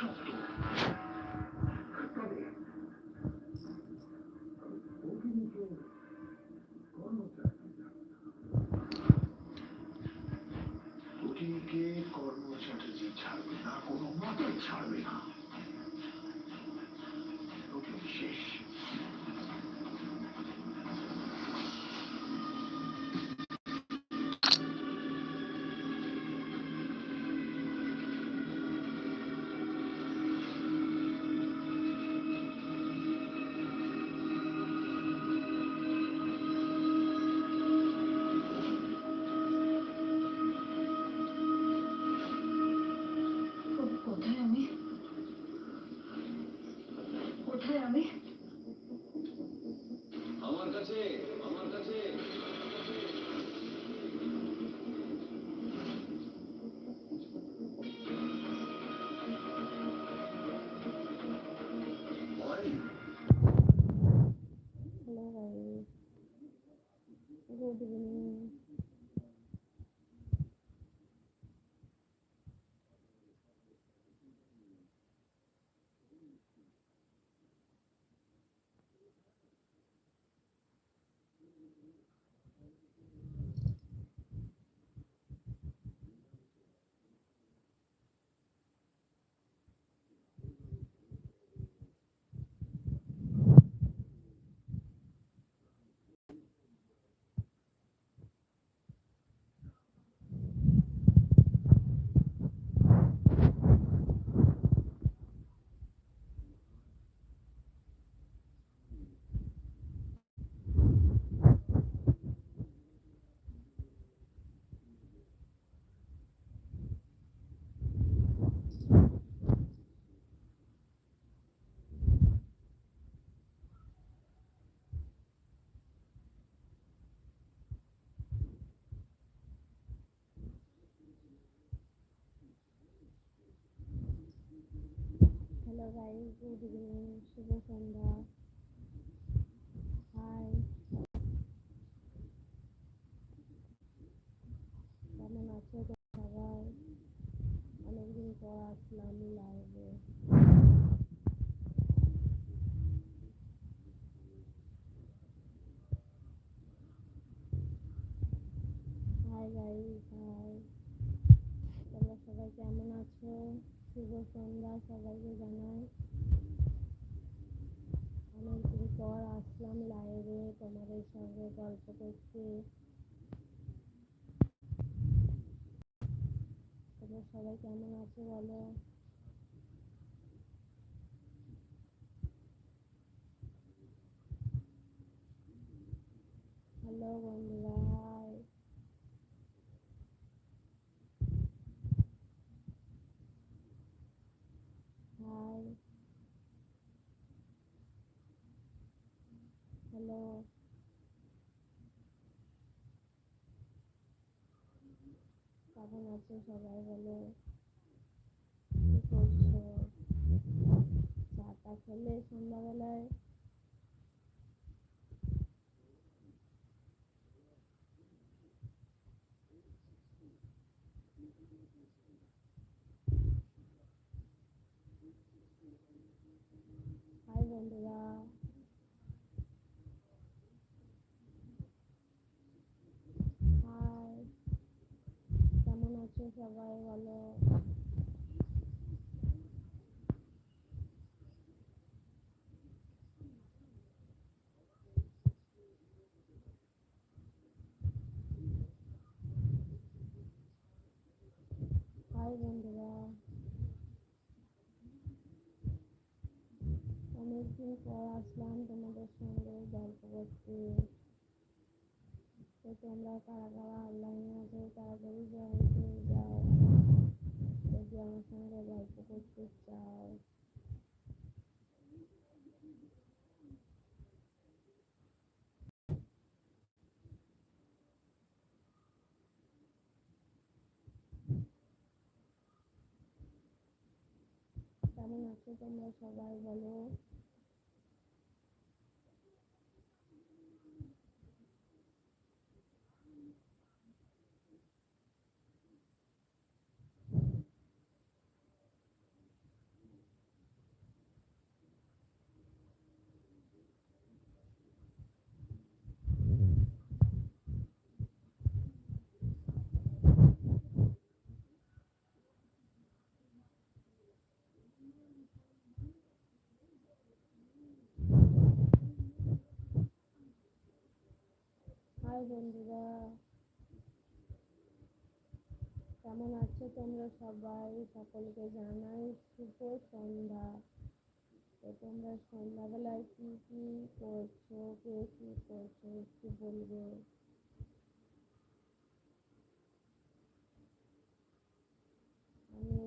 এই দেশের Hello guys, good evening শুভ সন্ধ্যা। হাই। কেমন আছো সবাই? অনেকদিন পর আসলাম লাইভে হাই গাইস হাই তোমরা সবাই কেমন আছো শুভ সন্ধ্যা সবাইকে জানাই। অনেকদিন পর আসলাম লাইভে তোমাদের সঙ্গে গল্প করতে। তোমরা সবাই কেমন আছো বলো হ্যালো বন্ধুরা হাই হাই হ্যালো কেমন আছো সবাই বলো? কি করছ? চাটা খেলে সন্ধ্যাবেলায় হাই বন্ধুরা হাই কেমন আছো সবাই বলো হাই বন্ধুরা অনেকদিন পর আসলাম তোমাদের সঙ্গে গল্প করতে। তো তোমরা কারা কারা অনলাইনে আছো, তাড়াতাড়ি জয়েন করে যাও। যদি আমার সঙ্গে গল্প করতে চাও। কেমন আছো তোমরা সবাই বলো? হাই বন্ধুরা। কেমন আছো তোমরা সবাই? সকলকে জানাই শুভ সন্ধ্যা। তো তোমরা সন্ধ্যাবেলায় কি কি করছ? কে কি করছ? একটু বলবে। আমি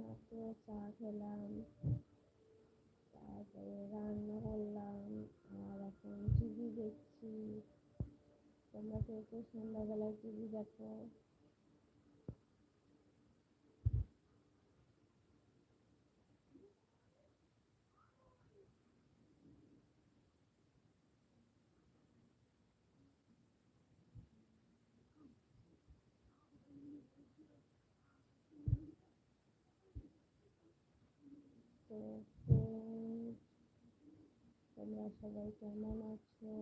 মাত্র চা খেলাম, তারপরে রান্না করলাম, আর এখন টিভি দেখছি। তোমরা কেউ কেউ সন্ধ্যাবেলায় টিভি দেখো তোমরা সবাই কেমন আছো?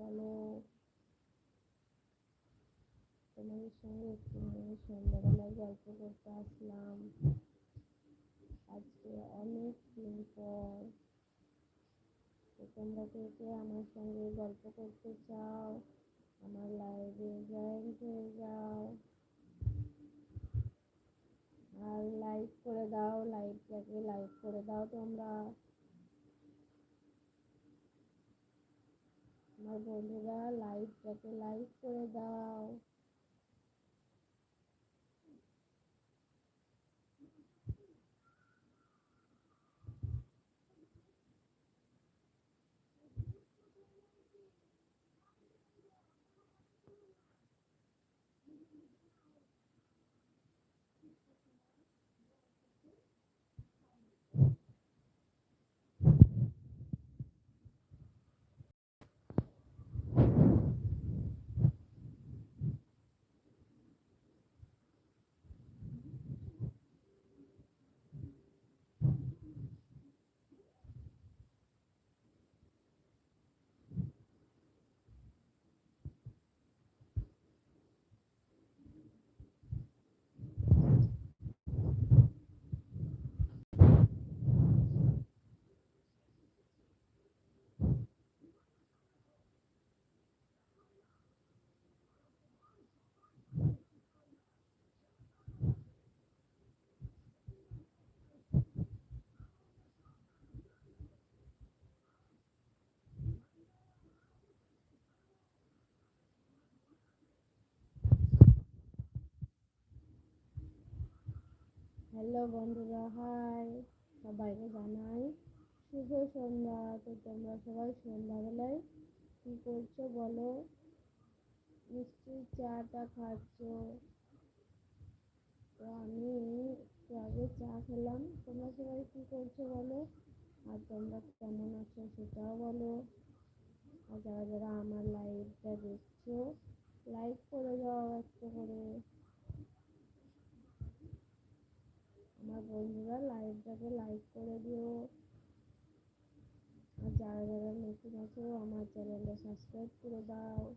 বলো তোমাদের সঙ্গে একটু আমি সন্ধ্যাবেলায় গল্প করতে আসলাম। আজকে অনেক দিন পর। তোমরা কে কে আমার সঙ্গে গল্প করতে চাও, আমার লাইভে জয়েন হয়ে যাও। আর লাইক করে দাও লাইভটাকে লাইক করে দাও তোমরা। আমার বন্ধুরা লাইভটাকে লাইক করে দাও হ্যালো বন্ধুরা, হাই। সবাইকে জানাই শুভ সন্ধ্যা। তো তোমরা সবাই সন্ধ্যাবেলায় কী করছ বলো? নিশ্চয়ই চাটা খাচ্ছো। তো আমি একটু আগে চা খেলাম। তোমরা সবাই কী করছ বলো? আর তোমরা কেমন আছো সেটাও বলো। আর যারা যারা আমার লাইভটা দেখছ লাইক করে দাও একটা করে। আমার বন্ধুরা লাইভটাকে লাইক করে দিও। আর যারা যারা নতুন আছো, আমার চ্যানেলটা সাবস্ক্রাইব করে দাও।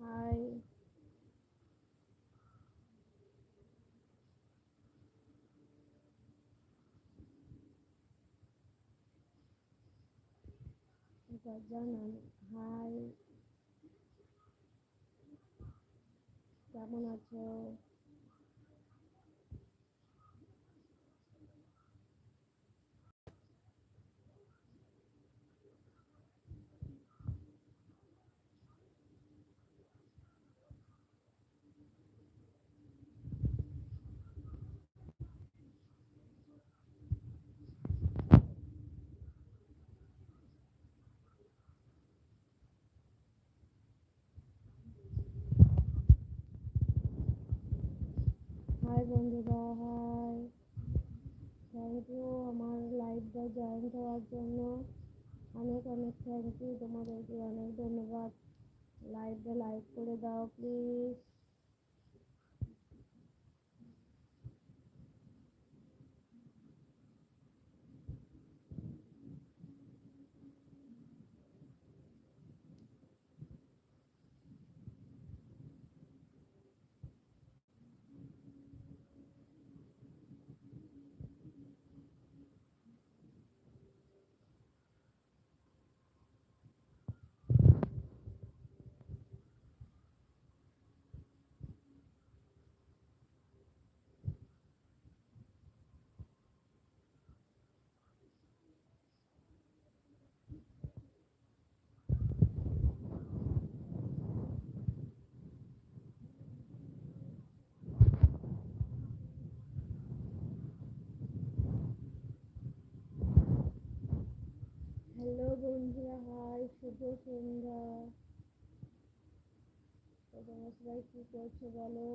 হাই জানান হাই কেমন আছো হাই বন্ধুরা হাই থ্যাংক ইউ আমার লাইভটা জয়েন হওয়ার জন্য অনেক অনেক থ্যাংক ইউ তোমাদেরকে অনেক ধন্যবাদ লাইভটা লাইক করে দাও প্লিজ বন্ধুরা হাই শুভ সন্ধ্যা। তোমরা সবাই কি করছ বলো।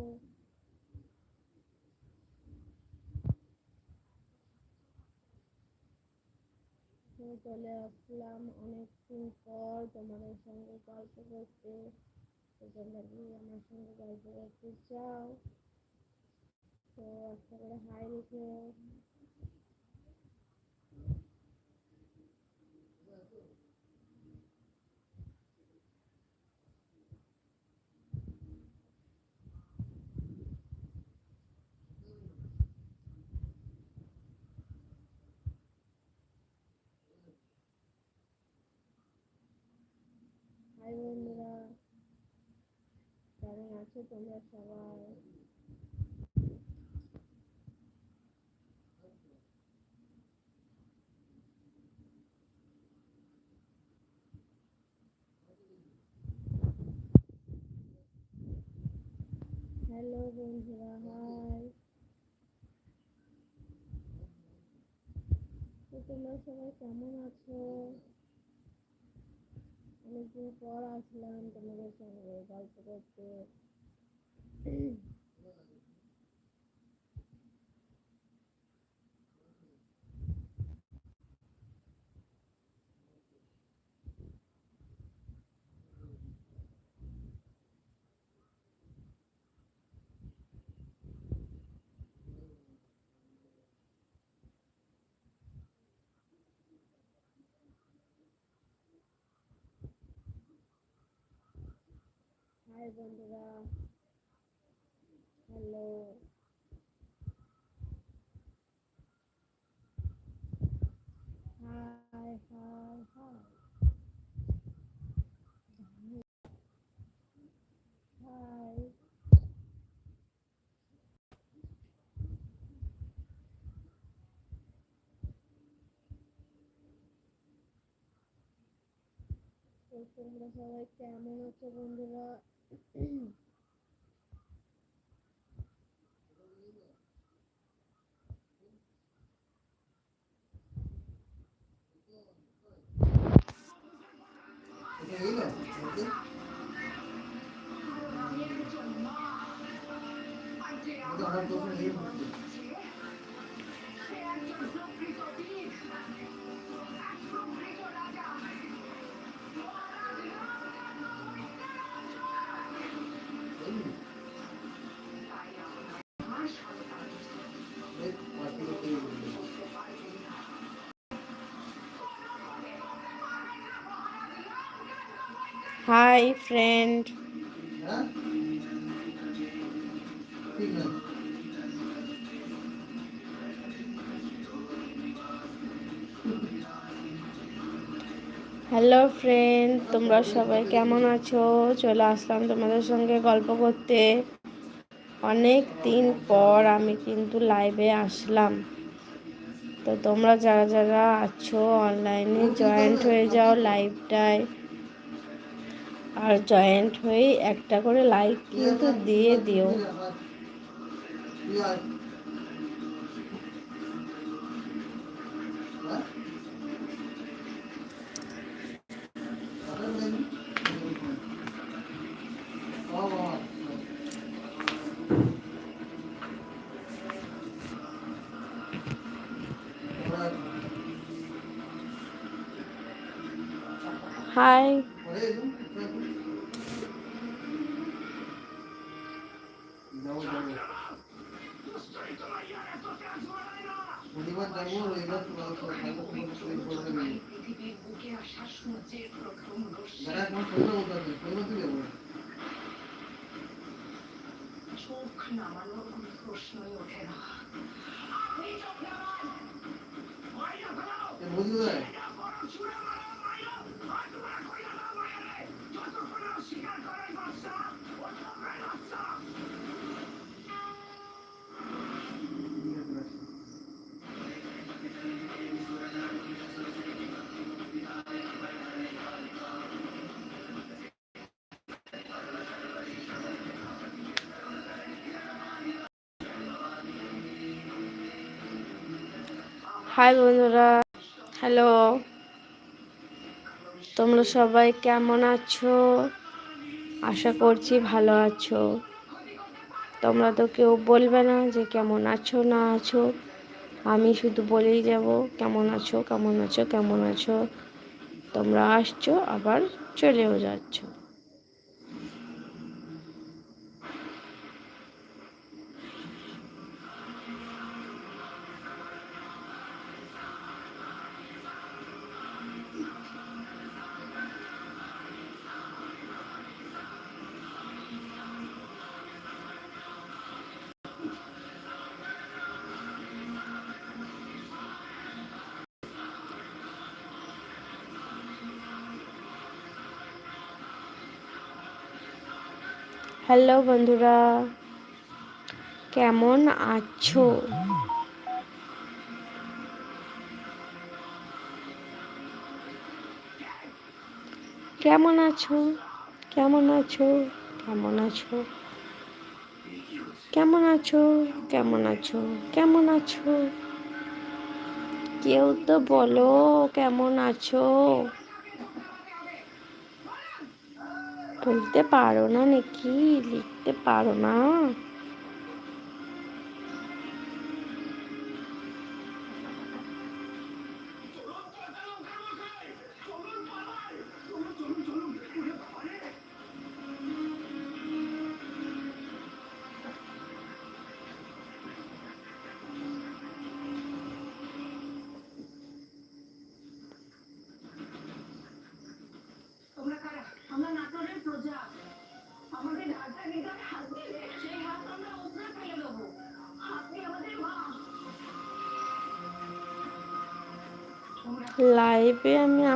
চলে আসলাম অনেকদিন পর তোমাদের সঙ্গে গল্প করতে। তোমরা কি আমার সঙ্গে গল্প করতে চাও। তো একটা করে হাই লিখে হাই বন্ধুরা কেমন আছো তোমরা সবাই হ্যালো বন্ধুরা হাই তো তোমরা সবাই কেমন আছো অনেকদিন পর আসলাম তোমাদের সঙ্গে গল্প করতে হাই বন্ধুরা hello hi hi hi hi তো তোমরা সবাই কেমন আছো বন্ধুরা Thank you. Hi friend hello friend তোমরা সবাই কেমন আছো? চলে আসলাম তোমাদের সঙ্গে গল্প করতে। অনেক দিন পর আমি কিন্তু লাইভে আসলাম। তো তোমরা যারা যারা আছো অনলাইনে জয়েন্ট হয়ে যাও লাইভটায় আর জয়েন্ট হয়ে একটা করে লাইক কিন্তু দিয়ে দিও। হাই বাচ্চা হাই বন্ধুরা। হ্যালো। তোমরা সবাই কেমন আছো? আশা করছি ভালো আছো। তোমরা তো কেউ বলবে না যে কেমন আছো, না আছো। আমি শুধু বলেই যাব, কেমন আছো কেমন আছো কেমন আছো? তোমরা আসছো, আবার চলেও যাচ্ছ। হ্যালো বন্ধুরা, কেমন আছো? কেমন আছো? কেমন আছো? কেমন আছো? কেমন আছো? কেমন আছো? কেমন আছো? কেউ তো বলো কেমন আছো? বলতে পারো না নাকি? লিখতে পারো না?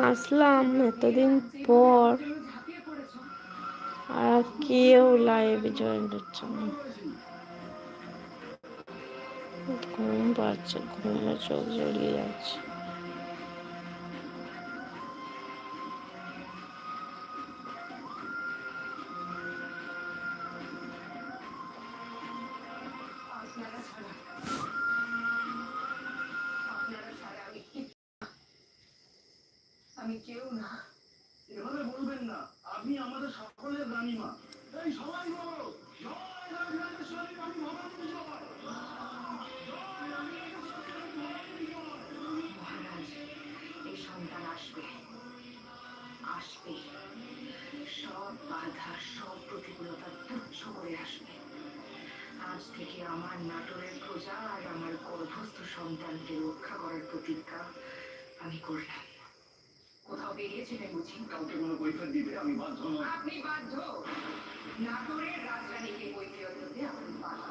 আসলাম এতদিন পর। আর কেউ লাইভে জয়েন হচ্ছে না। ঘুম পাচ্ছে ঘুমে চোখ জড়িয়ে যাচ্ছে। আমি কেউ না। এভাবে বলবেন না। আপনি আমাদের সকলের রানীমা এই সবাই বলো জয় রাজরাজেশ্বরী রানী ভবানী জয়। এই সন্তান আসবে। আসবে। সব বাধা সব প্রতিকূলতা তুচ্ছ করে আসবে। আজ থেকে আমার নাটোরের প্রজা আর আমার গর্ভস্থ সন্তানকে রক্ষা করার প্রতিজ্ঞা আমি করলাম। বেরিয়েছিলেন বুঝি কাউকে কোনো কৈফিয়ত দিবে আমি বাধ্য নই। আপনি বাধ্য। নাটোরের রাজধানীকে কৈফিয়ত দিতে আপনি বাধ্য।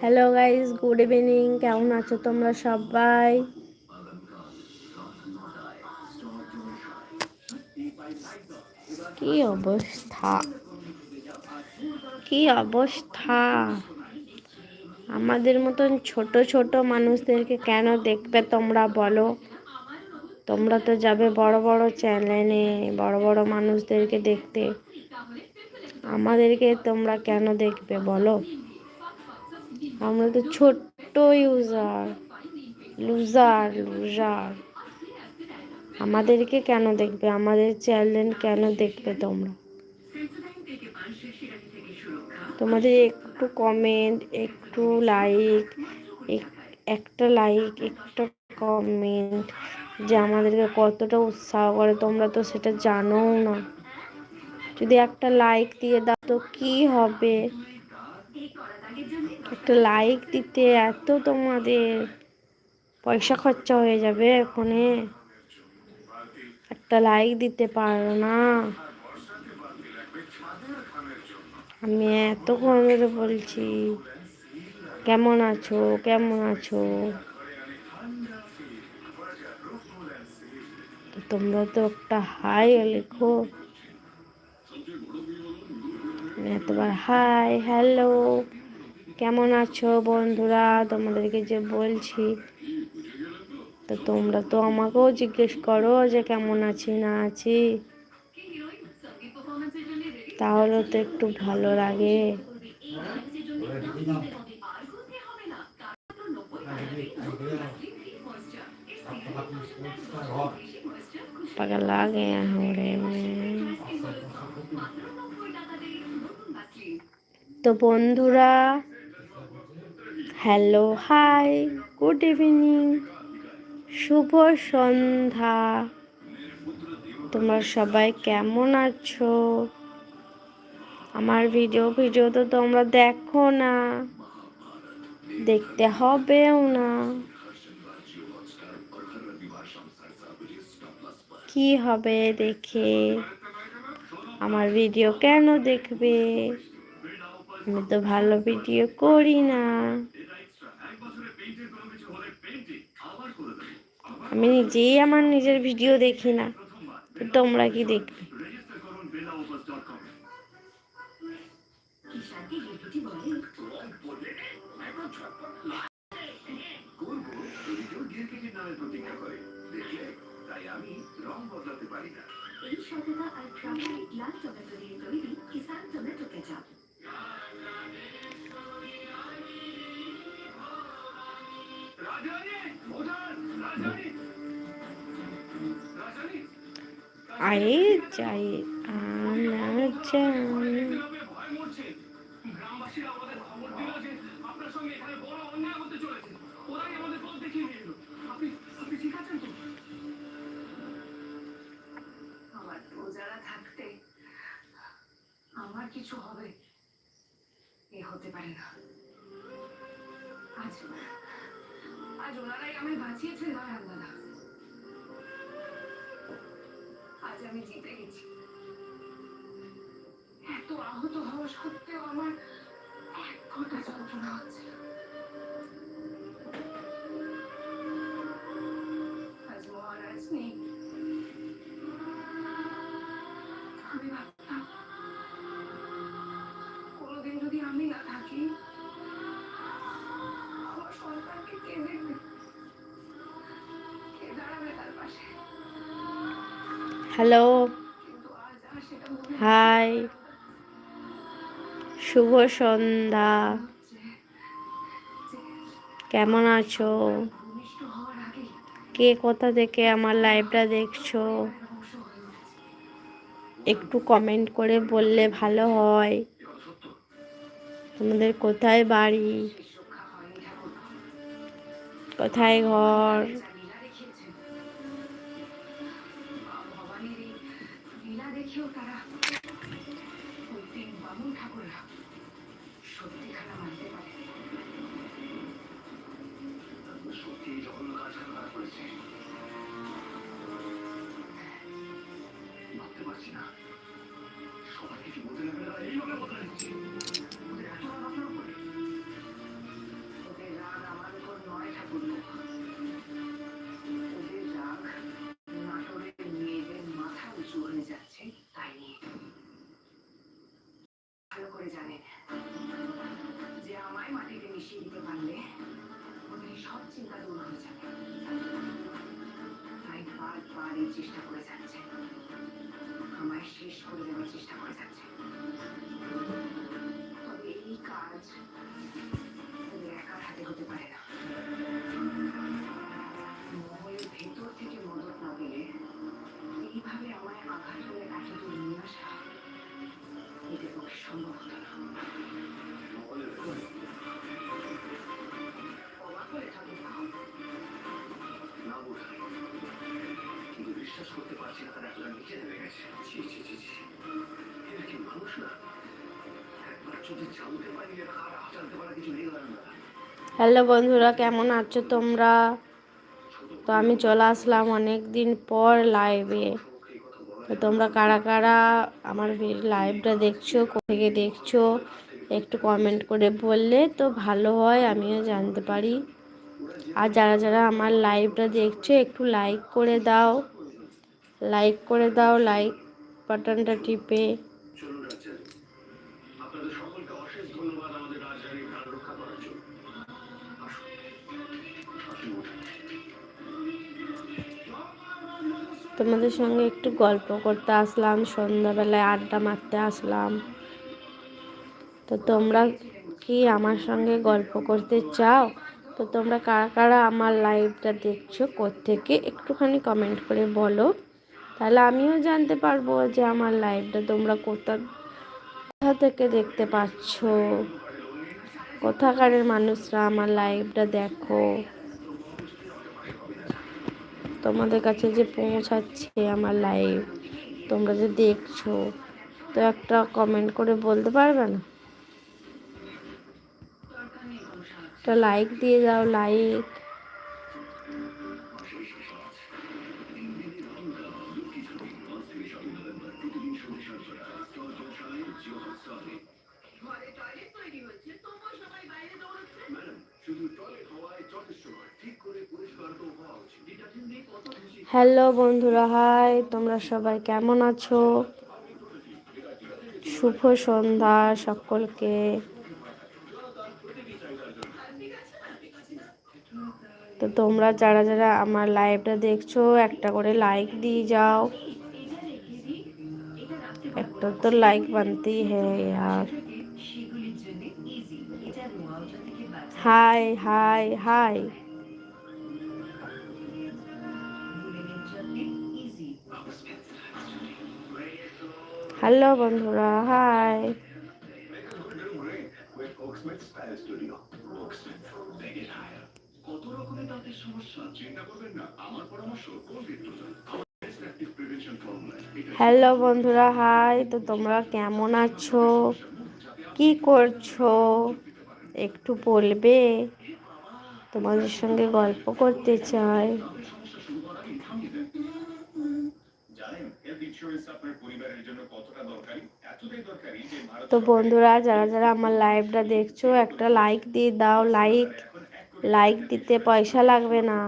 হ্যালো গাইস গুড ইভিনিং কেমন আছো তোমরা সবাই? কি অবস্থা? কি অবস্থা? আমাদের মতন ছোট ছোট মানুষদেরকে কেন দেখবে তোমরা বলো? তোমরা তো যাবে বড় বড় চ্যানেলে বড় বড় মানুষদেরকে দেখতে। আমাদেরকে তোমরা কেন দেখবে বলো? আমরা তো ছোট্ট ইউজার লুজার লুজার আমাদেরকে কেন দেখবে? আমাদের চ্যানেল কেন দেখবে তোমরা? তোমাদের একটু কমেন্ট একটু লাইক একটা লাইক একটা কমেন্ট যে আমাদেরকে কতটা উৎসাহ করে। তোমরা তো সেটা জানোও না। যদি একটা লাইক দিয়ে দাও তো কী হবে? একটা লাইক দিতে, এত তোমাদের পয়সা খরচা হয়ে যাবে ফোনে একটা লাইক দিতে পারো না। আমি এত করে বলছি। কেমন আছো? কেমন আছো? তোমরা তো একটা হাই লেখো। আমি এতবার হাই হ্যালো কেমন আছো বন্ধুরা? তোমাদেরকে যে বলছি, তো তোমরা তো আমাকেও জিজ্ঞেস করো যে কেমন আছি, না আছি। তাহলে তো একটু ভালো লাগে। তো বন্ধুরা হ্যালো, হাই, গুড ইভিনিং, শুভ সন্ধ্যা। তোমরা সবাই কেমন আছো? আমার ভিডিও ভিডিও তো তোমরা দেখো না, দেখতে হবেও না। কি হবে দেখে? আমার ভিডিও কেন দেখবে? আমি তো ভালো ভিডিও করি না। আমি নিজেই আমার নিজের ভিডিও দেখি না তোমরা কি দেখবে? আজ ওনারাই আমায় বাঁচিয়েছেন দয়ালদাদা আজ আমি জিতে গেছি। এত আহত হওয়া সত্ত্বেও আমার এক ঘণ্টা যন্ত্রণা হচ্ছে। হ্যালো, হাই, শুভ সন্ধ্যা। কেমন আছো? কে কোথা থেকে আমার লাইভটা দেখছ? একটু কমেন্ট করে বললে ভালো হয়। তোমাদের কোথায় বাড়ি? কোথায় ঘর? এই হ্যালো বন্ধুরা, কেমন আছো তোমরা? তো আমি চলে আসলাম অনেক দিন পর লাইভে তো তোমরা কারা কারা আমার লাইভটা দেখছ থেকে দেখছ, একটু কমেন্ট করে বললে তো ভালো হয়, আমিও জানতে পারি। আর যারা যারা আমার লাইভটা দেখছ, একটু লাইক করে দাও। লাইক করে দাও লাইক বাটনটা টিপে। তোমাদের সঙ্গে একটু গল্প করতে আসলাম, সন্ধ্যাবেলায় আড্ডা মারতে আসলাম। তো তোমরা কি আমার সঙ্গে গল্প করতে চাও? তো তোমরা কারা কারা আমার লাইভটা দেখছ, কোত্থেকে একটুখানি কমেন্ট করে বলো। তাহলে আমিও জানতে পারব যে আমার লাইভটা তোমরা কোথা কোথা থেকে দেখতে পাচ্ছ। কোথাকারের মানুষরা আমার লাইভটা দেখো। তোমাদের কাছে যে পৌঁছাচ্ছে আমার লাইভ তোমরা যে দেখছ, তো একটা কমেন্ট করে বলতে পারবে না? একটা লাইক দিয়ে যাও লাইক হ্যালো বন্ধুরা, হাই, তোমরা সবাই কেমন আছো? শুভ সন্ধ্যা সকলকে। তো তোমরা যারা যারা আমার লাইভটা দেখছ, একটা করে লাইক দিয়ে যাও। একটা তো লাইক বানতেই হ্যাঁ হাই হাই হাই হ্যালো বন্ধুরা, হাই। হ্যালো বন্ধুরা, হাই। তো তোমরা কেমন আছো? কি করছ? একটু বলবে? তোমাদের সঙ্গে গল্প করতে চাই। জানেন পরিবারের জন্য তো বন্ধুরা, যারা যারা আমার লাইভটা দেখছ, একটা লাইক দিয়ে দাও। লাইক লাইক দিতে পয়সা লাগবে না।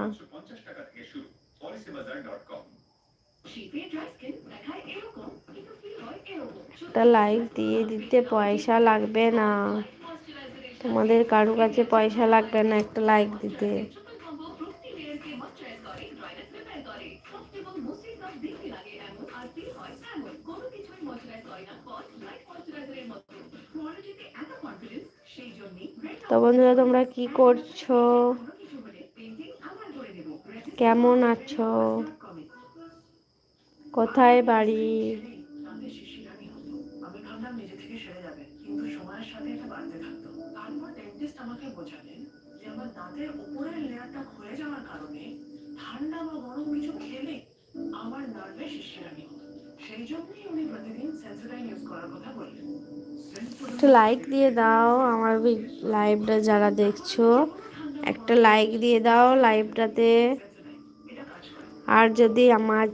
একটা লাইক দিয়ে দিতে পয়সা লাগবে না। তোমাদের কারও কাছে পয়সা লাগবে না একটা লাইক দিতে। তো বন্ধুরা, তোমরা কি করছ? কেমন আছো? কোথায় বাড়ি? আমার নার্ভে সেই জন্যই উনি প্রতিদিন ইউজ করার কথা বললেন। একটু লাইক দিয়ে দাও আমার লাইভটা যারা দেখছ। একটা লাইক দিয়ে দাও লাইভটাতে আর যদি আমার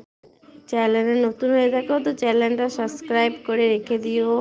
চ্যানেলে নতুন হয়ে থাকো তো চ্যানেলটা সাবস্ক্রাইব করে রেখে দিও।